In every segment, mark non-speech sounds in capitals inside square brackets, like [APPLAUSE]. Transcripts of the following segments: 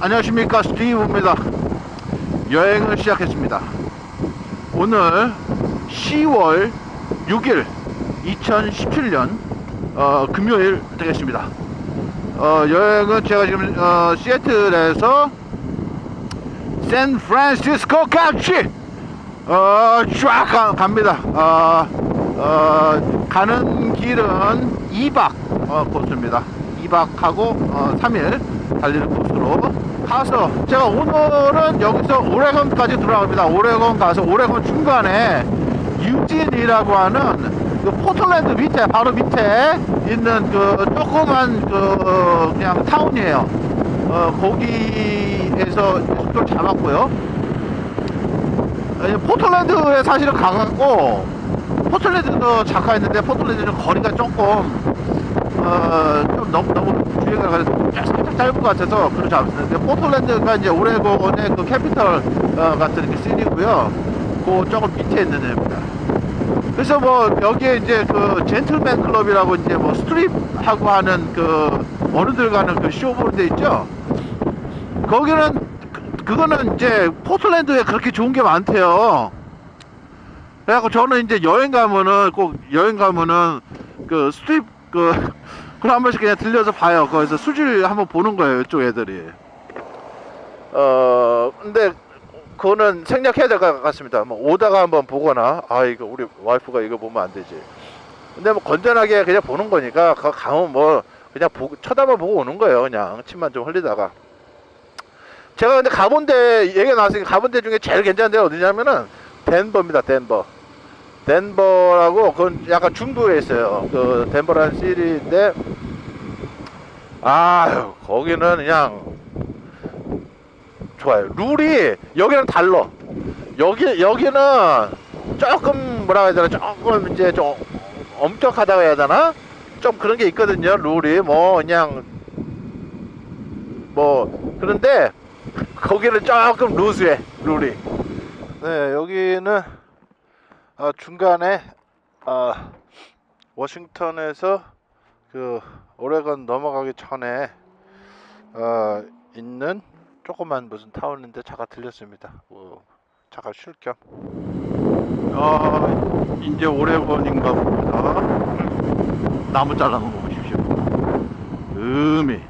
안녕하십니까. 스티브입니다. 여행을 시작했습니다. 오늘 10월 6일 2017년 어, 금요일 되겠습니다. 어, 여행은 제가 지금 어, 시애틀에서 샌프란시스코까지 어, 쫙 가, 갑니다. 어, 어, 가는 길은 2박 어, 코스입니다. 2박하고 어, 3일 달리는 코스로 가서 제가 오늘은 여기서 오레곤까지 돌아갑니다. 오레곤 가서 오레곤 중간에 유진이라고 하는 그 포틀랜드 밑에 바로 밑에 있는 그 조그만 그 그냥 타운이에요. 어 거기에서 숙소를 잡았고요. 어, 포틀랜드에 사실은 가갖고 포틀랜드도 작가했는데 포틀랜드는 거리가 조금 어, 좀 너무 너무 주행을 가서 살짝 짧은 것 같아서 그렇지 않습니다. 포틀랜드가 이제 오레곤의 그 캐피털 어, 같은 그 시리고요. 그 조금 밑에 있는 애입니다. 그래서 뭐 여기에 이제 그 젠틀맨 클럽이라고 이제 뭐 스트립하고 하는 그 어른들 가는 그 쇼보는 데 있죠. 거기는 그, 그거는 이제 포틀랜드에 그렇게 좋은 게 많대요. 그래갖고 저는 이제 여행 가면은 꼭 여행 가면은 그 스트립 그 그럼 한 번씩 그냥 들려서 봐요. 거기서 수질 한번 보는 거예요. 이쪽 애들이. 어 근데 그거는 생략해야 될 것 같습니다. 뭐 오다가 한번 보거나 아 이거 우리 와이프가 이거 보면 안 되지. 근데 뭐 건전하게 그냥 보는 거니까 거 가면 뭐 그냥 보, 쳐다만 보고 오는 거예요. 그냥 침만 좀 흘리다가. 제가 근데 가본 데 얘기가 나왔으니까 가본 데 중에 제일 괜찮은 데가 어디냐면은 덴버입니다. 덴버. 덴버라고 그건 약간 중부에 있어요. 그 덴버라는 시리인데 아유 거기는 그냥 좋아요. 룰이 여기는 달러. 여기 여기는 조금 뭐라 해야 되나 조금 이제 좀 엄격하다고 해야 되나? 좀 그런 게 있거든요. 룰이 뭐 그냥 뭐 그런데 거기는 조금 루즈해 룰이. 네 여기는 어, 중간에 어, 워싱턴에서 그 오레곤 넘어가기 전에 어, 있는 조그만 무슨 타운인데 잠깐 들렸습니다. 뭐, 잠깐 쉴 겸. 아 이제 오레곤인가 봅니다. 나무 잘라놓은 거 보십시오. 음이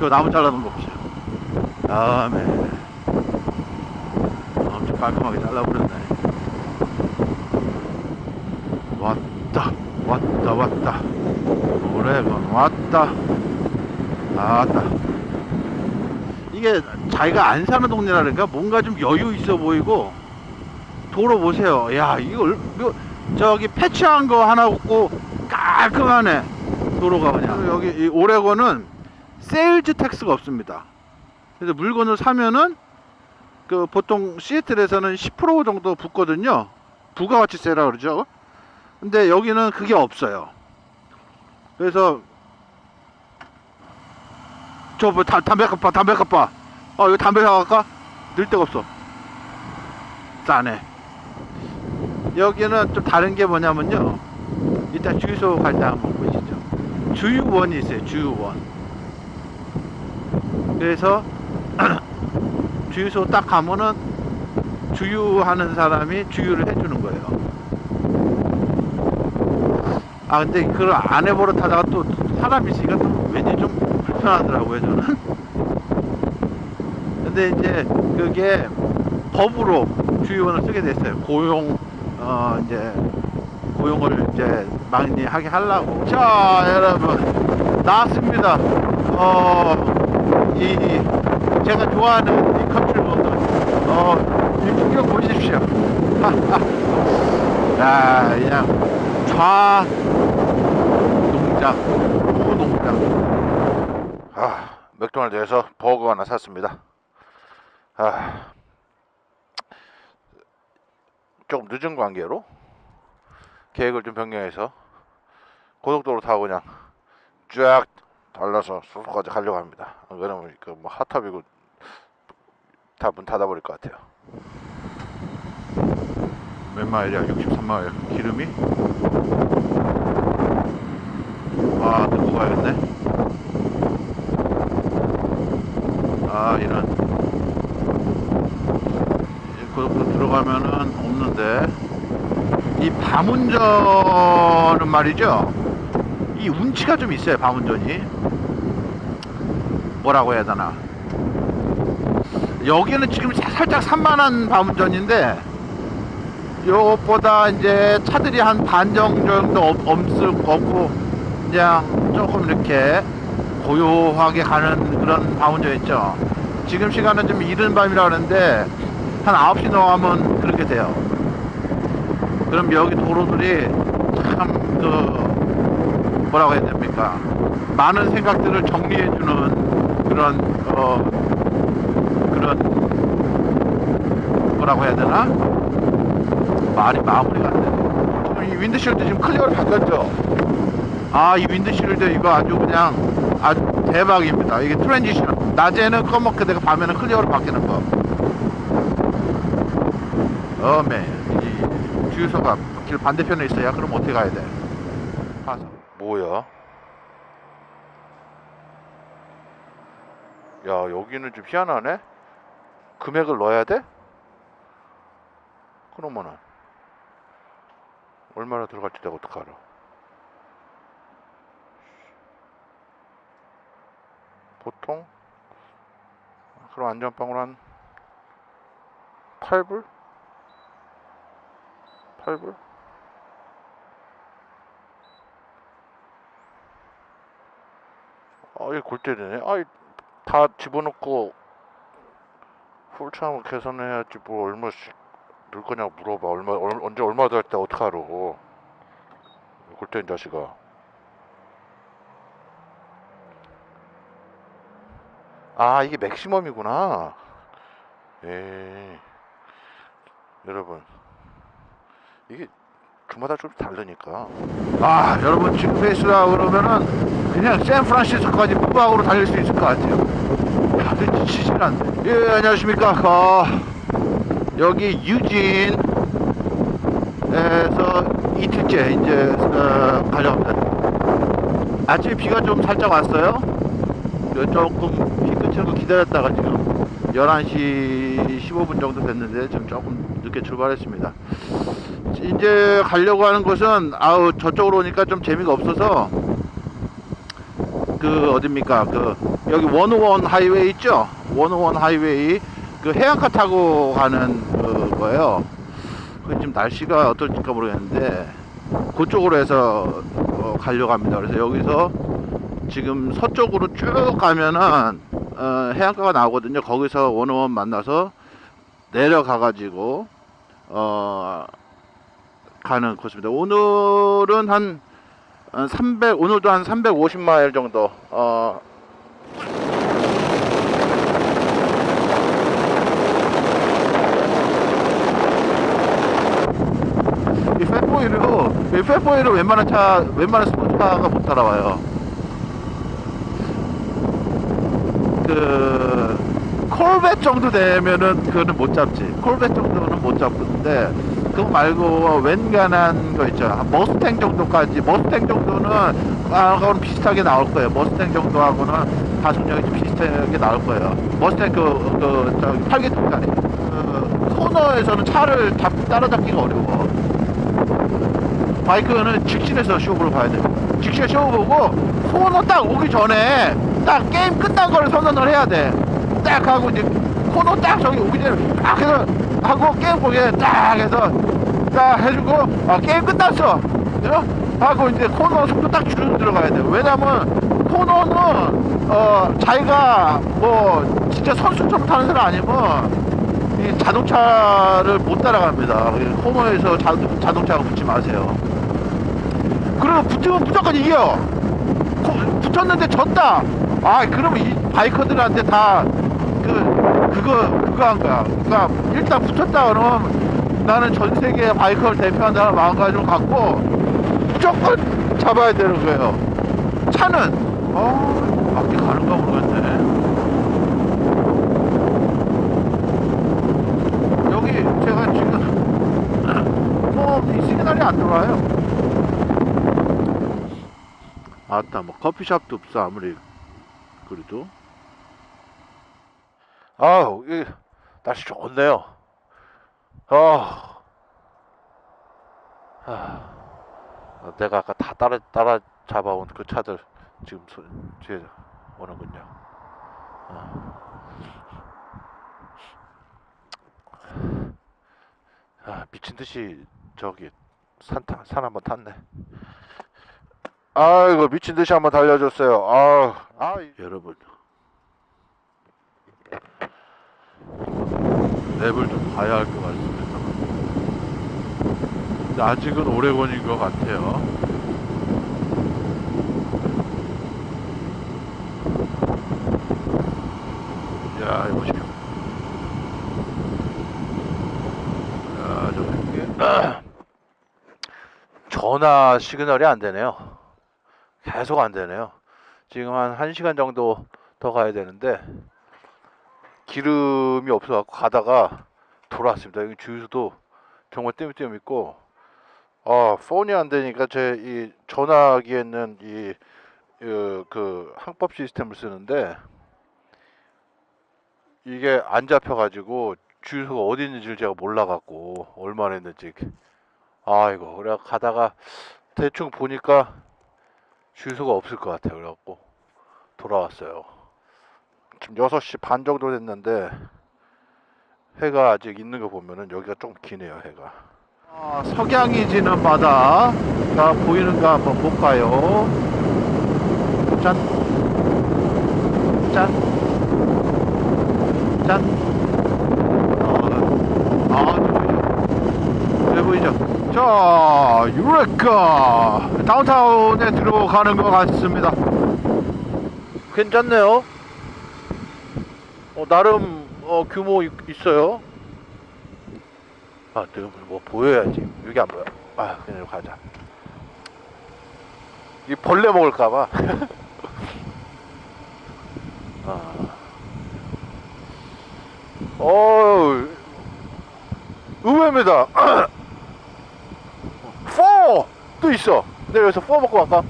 저 나무 잘라놓은 거 보세요. 다음에 깔끔하게 잘라버렸네. 왔다, 왔다, 왔다. 오레곤 왔다. 왔다. 이게 자기가 안 사는 동네라니까 뭔가 좀 여유 있어 보이고 도로 보세요. 야, 이거, 얼- 이거 저기 패치한 거 하나 없고 깔끔하네. 도로가 그냥. 여기 이 오레곤은 세일즈 텍스가 없습니다. 그래서 물건을 사면은 그 보통 시애틀에서는 10% 정도 붙거든요. 부가가치세라 그러죠. 근데 여기는 그게 없어요. 그래서 저 뭐 담배 값봐 담배 값봐. 어 이거 담배 사갈까? 늘 데가 없어. 싸네. 여기는 좀 다른 게 뭐냐면요. 이따 주유소 갈 때 한번 보시죠. 주유원이 있어요. 주유원. 그래서 [CLEARS THROAT] 주유소 딱 가면은 주유하는 사람이 주유를 해주는 거예요. 아 근데 그걸 안 해버릇하다가 또 사람이 있으니까 또 왠지 좀 불편하더라고요 저는. [LAUGHS] 근데 이제 그게 법으로 주유원을 쓰게 됐어요. 고용 어 이제 고용을 이제 많이 하게 하려고. 자 여러분 나왔습니다. 어이 제가 좋아하는 이 커플 모드. 어, 이 풍경 보십시오. [LAUGHS] 야, 그냥 좌 농장, 우 농장. 아, 맥도날드에서 버거 하나 샀습니다. 아, 조금 늦은 관계로 계획을 좀 변경해서 고속도로 타고 그냥 쫙 달려서 수소까지 가려고 합니다. 그러면 그뭐 핫탑이고 다 문 닫아버릴 것 같아요. 몇 마일이야? 63마일. 기름이? 와, 듣고 가야겠네. 없습니다. 이런. 그렇게 들어가면은 없는데. 이 밤운전은 말이죠. 이 운치가 좀 있어요, 밤운전이. 뭐라고 해야 되나. 여기는 지금 사- 살짝 산만한 밤운전인데, 요것보다 이제 차들이 한 반 정도 없- 없을 없고, 그냥 조금 이렇게 고요하게 가는 그런 밤운전 있죠. 지금 시간은 좀 이른 밤이라 그러는데, 한 9시 넘어가면 그렇게 돼요. 그럼 여기 도로들이 참 그 뭐라고 해야 됩니까? 많은 생각들을 정리해주는 그런 어 그런 뭐라고 해야 되나? 말이 마무리가 안 되네. 지금 이 윈드실드 지금 클리어를 바꿨죠? 아, 이 윈드실드 이거 아주 그냥 아주 대박입니다. 이게 트랜지션. 낮에는 검게 되고 밤에는 클리어로 바뀌는 거. 어메, 이 주유소가 길 반대편에 있어야 그럼 어떻게 가야 돼? 가서. 뭐야? 야, 여기는 좀 희한하네? 금액을 넣어야 돼? 그러면은 얼마나 들어갈지 내가 어떡 알아 보통 그럼 안전빵으로 한 8불? 8불? 아, 이게 골 때리네. 아이, 다 집어넣고 풀참을 계산해야지 뭐 얼마씩 늘 거냐고 물어봐. 얼마 얼, 언제 얼마 더할때 어떡하러. 골 때린 자식아. 아, 이게 맥시멈이구나. 예. 여러분. 이게 주마다 좀 다르니까. 아, 여러분 지금 페이스라 그러면은 그냥 샌프란시스코까지 무박으로 달릴 수 있을 것 같아요. 다들 지치질 않네. 예, 안녕하십니까. 어, 여기 유진에서 이틀째 이제 어, 가려합니다. 아침에 비가 좀 살짝 왔어요. 그 조금 비 그치는 거 기다렸다가 지금 11시 15분 정도 됐는데 지금 조금 늦게 출발했습니다. 이제 가려고 하는 곳은 아우 저쪽으로 오니까 좀 재미가 없어서 그 어딥니까? 그 여기 원오원 하이웨이 있죠? 원오원 하이웨이. 그 해안가 타고 가는 그 거예요. 그 지금 날씨가 어떨지가 모르겠는데 그쪽으로 해서 어, 가려고 합니다. 그래서 여기서 지금 서쪽으로 쭉 가면은 어, 해안가가 나오거든요. 거기서 원오원 만나서 내려가 가지고 어 가는 코스입니다. 오늘은 한 300 오늘도 한 350마일 정도 어 이 페포이로 이 페포이로 웬만한 차 웬만한 스포츠카가 못 따라와요. 그 콜벳 정도 되면은 그거는 못 잡지. 콜벳 정도는 못 잡는데 그거 말고 웬간한 거 있죠. 머스탱 정도까지 머스탱 정도는 아, 그거는 비슷하게 나올 거예요. 머스탱 정도하고는 가속력이 좀 비슷하게 나올 거예요. 머스탱 그, 그, 저기 팔계통짜리. 그, 코너에서는 차를 잡, 따라잡기가 어려워. 바이크는 직진해서 쇼부를 봐야 돼. 직진 쇼 보고 코너 딱 오기 전에 딱 게임 끝난 거를 선언을 해야 돼. 딱 하고 이제 코너 딱 저기 오기 전에 딱 해서 하고 게임 보게 딱 해서 딱 해주고 아 게임 끝났어. 어? 하고 이제 코너 속도 딱 줄여 들어가야 돼. 왜냐면 코너는 어 자기가 뭐 진짜 선수처럼 타는 사람 아니면 이 자동차를 못 따라갑니다. 코너에서 자, 자동차가 붙지 마세요. 그리고 붙으면 무조건 이겨. 코- 붙었는데 졌다. 아, 그러면 이 바이커들한테 다 그, 그거, 그거 한 거야. 그러니까 일단 붙었다 그러면 나는 전 세계 바이커를 대표한다는 마음가짐을 갖고 무조건 잡아야 되는 거예요. 차는, 어, 밖에 가는가 모르겠네. 여기 제가 지금 [CLEARS THROAT] 뭐 시그널이 안 들어와요. 아따 뭐 커피숍도 없어 아무리 그래도 아우, 이 날씨 좋네요. 아, 아, 내가 아까 다 따라 따라 잡아온 그 차들 지금 소, 뒤에 오는군요. 아, 아, 미친 듯이 저기 산 타 산 한번 탔네. 아이고 미친 듯이 한번 달려줬어요. 아, 아 여러분 맵을 좀 봐야 할 것 같습니다. 근데 아직은 오레곤인 것 같아요. 야, 보십시오. 야, 저 이게 [CLEARS THROAT] 전화 시그널이 안 되네요. 계속 안 되네요. 지금 한 1시간 정도 더 가야 되는데 기름이 없어갖고 가다가 돌아왔습니다. 여기 주유소도 정말 띄엄띄엄 있고. 아 폰이 안 되니까 제 이 전화기에는 이 그 항법 시스템을 쓰는데 이게 안 잡혀가지고 주유소가 어디 있는지를 제가 몰라갖고 얼마나 했는지. 아이고 그래 가다가 대충 보니까 주유소가 없을 것 같아요. 그래갖고 돌아왔어요 지금 6시 반 정도 됐는데 해가 아직 있는 거 보면은 여기가 좀 기네요 해가 아, 석양이 지는 바다가 보이는가 한번 볼까요? 짠, 짠, 짠. 아, 아, 잘 보이죠? 자, 유레카 다운타운에 들어가는 것 같습니다. 괜찮네요 어, 나름 어, 규모 있, 있어요. 아 내가 뭐 보여야지. 여기 안 보여. 아 그냥 가자. 이 벌레 먹을까봐. [LAUGHS] 아. 어 의외입니다. [CLEARS THROAT] 4 또 있어. 내가 여기서 4 먹고 갈까?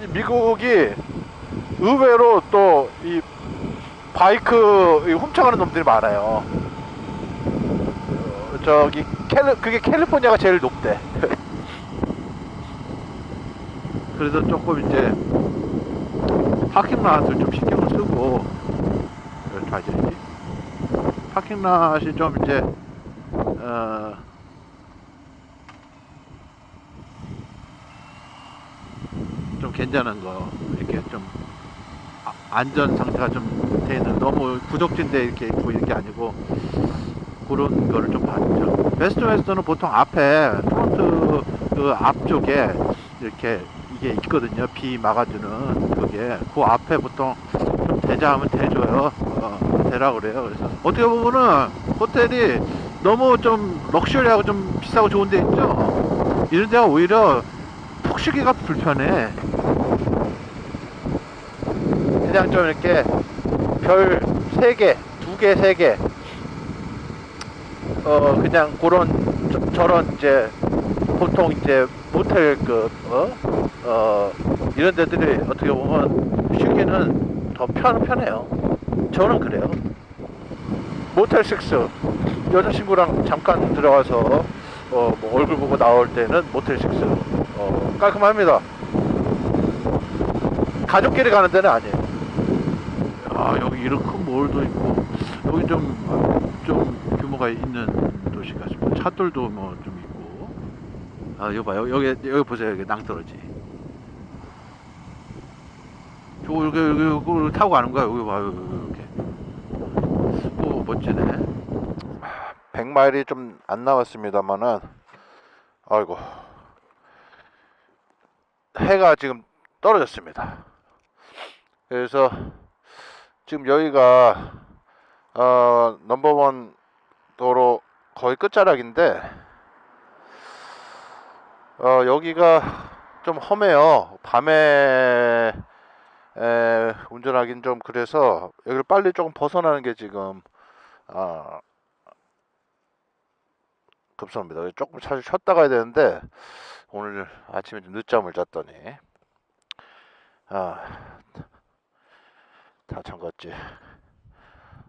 이 미국이 의외로 또 이 바이크 이 훔쳐가는 놈들이 많아요. 어, 저기 캘리 그게 캘리포니아가 제일 높대. [LAUGHS] 그래서 조금 이제 파킹랏을 좀 신경을 쓰고 가져야지 파킹랏이 좀 이제 어 좀 괜찮은 거 이렇게 좀 아- 안전 상태가 좀 돼 있는 너무 구적진데 이렇게 보이는 게 아니고 그런 거를 좀 봤죠. 베스트 웨스트는 보통 앞에 프론트 그 앞쪽에 이렇게 이게 있거든요. 비 막아주는 그게 그 앞에 보통 좀 대자하면 대줘요. 어, 대라 그래요. 그래서 어떻게 보면은 호텔이 너무 좀 럭셔리하고 좀 비싸고 좋은 데 있죠. 이런 데가 오히려 푹 쉬기가 불편해. 그냥 좀 이렇게 별 3개, 2개, 3개. 어 그냥 그런 저, 저런 이제 보통 이제 모텔급 어? 어 이런 데들이 어떻게 보면 쉬기는 더 편, 편해요. 저는 그래요. 모텔 6 여자친구랑 잠깐 들어가서 어, 뭐 얼굴 보고 나올 때는 모텔 6 어, 깔끔합니다. 가족끼리 가는 데는 아니에요 이런 큰 몰도 있고 여기 좀 좀 규모가 있는 도시 같습니다. 차들도 뭐 좀 있고. 아 여기 봐요. 여기 여기 보세요. 여기 낭떠러지. 저 여기 여기 여기 타고 가는 거야. 여기 봐요. 이렇게. 오 멋지네. 100마일이 좀안 남았습니다만은 아이고. 해가 지금 떨어졌습니다. 그래서 지금 여기가 어, 넘버원 도로 거의 끝자락인데 어, 여기가 좀 험해요. 밤에 에, 운전하긴 좀 그래서 여기를 빨리 조금 벗어나는 게 지금 아, 급선합니다. 조금 사실 쉬었다 가야 되는데 오늘 아침에 좀 늦잠을 잤더니 아, 다 잠갔지.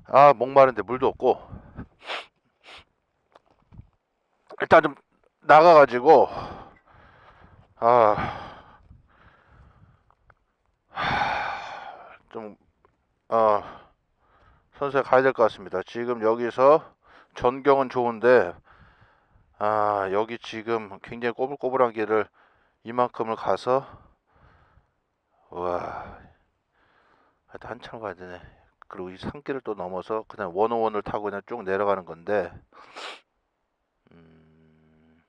아 목마른데 물도 없고 일단 좀 나가가지고 아좀 어 선수에 가야 될 것 같습니다. 지금 여기서 전경은 좋은데 아 여기 지금 굉장히 꼬불꼬불한 길을 이만큼을 가서 와 하여튼 한참 가야 되네. 그리고 이 산길을 또 넘어서 그냥 원오원을 타고 그냥 쭉 내려가는 건데 음,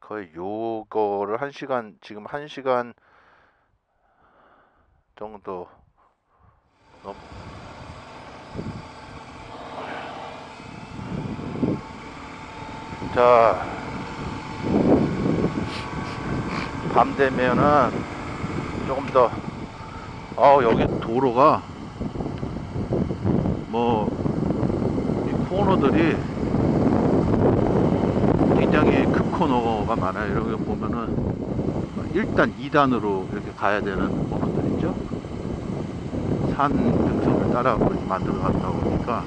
거의 요거를 한 시간 지금 한 시간 정도 넘 자, 밤 되면은 조금 더, 어, 여기 도로가 뭐 이 코너들이 굉장히 급 코너가 많아요. 여기 보면은 일단 2단으로 이렇게 가야 되는 코너들 있죠. 산 등성을 따라 만들어 갔다 보니까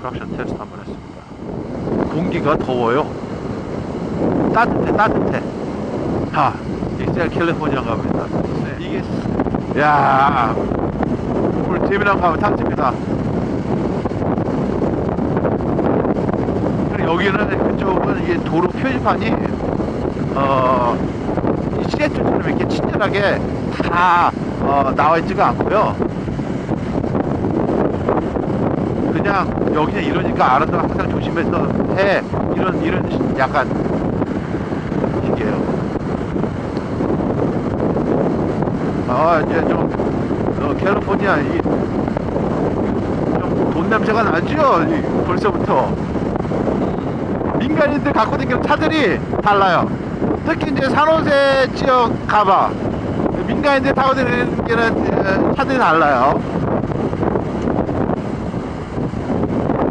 크락션 테스트 한번 공기가 더워요. 따뜻해, 따뜻해. 자, 익셀 캘리포니아 갑니다. 이게, 야 오늘 재미난 거 한번 탔습니다. 그리고 여기는 이쪽은 이게 도로 표지판이, 어, 이 시애틀처럼 이렇게 친절하게 다, 어, 나와 있지가 않고요. 그냥 여기는 이러니까 알아서 항상 조심해서 해 이런 이런 시- 약간 식이에요. 아 이제 좀 어, 캘리포니아 이좀돈 냄새가 나죠 이, 벌써부터 민간인들 갖고 다니는 차들이 달라요. 특히 이제 산호세 지역 가봐 민간인들 타고 다니는 어, 차들이 달라요.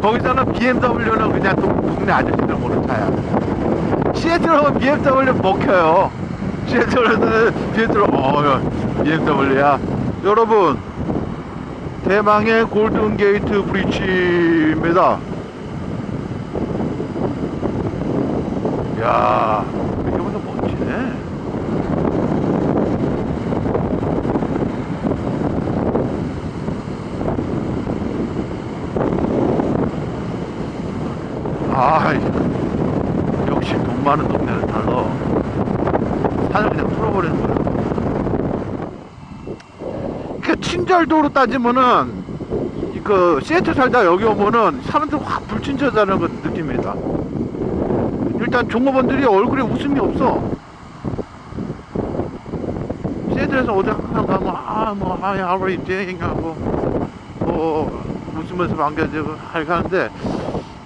거기서는 BMW는 그냥 동, 동네 아저씨들 모는 차야. 시애틀하면 BMW 먹혀요. 시애틀에서는 BMW, 어, BMW야. 여러분, 대망의 골든 게이트 브릿지입니다. 야, 이거보다 멋지네. 아, 많은 동네는 달라. 산을 그냥 풀어버리는 거야. 그 친절도로 따지면은 이- 그 시애틀 살다 여기 오면은 사람들 확 불친절하다는 그 느낌이다. 일단 종업원들이 얼굴에 웃음이 없어. 시애틀에서 어디 항상 가면 아뭐 하이 you doing 하고 뭐 웃으면서 반겨주고 하게 하는데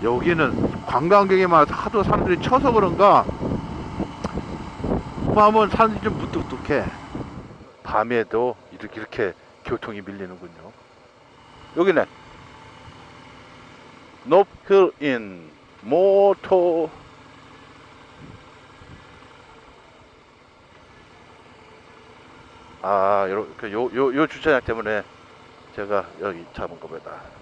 여기는 관광객이 많아서 하도 사람들이 쳐서 그런가 밤은 사람들이 좀 무뚝뚝해 밤에도 이렇게 이렇게 교통이 밀리는군요. 여기는 노필인 모토 아, 이렇게 요, 요, 요 주차장 때문에 제가 여기 잡은 겁니다.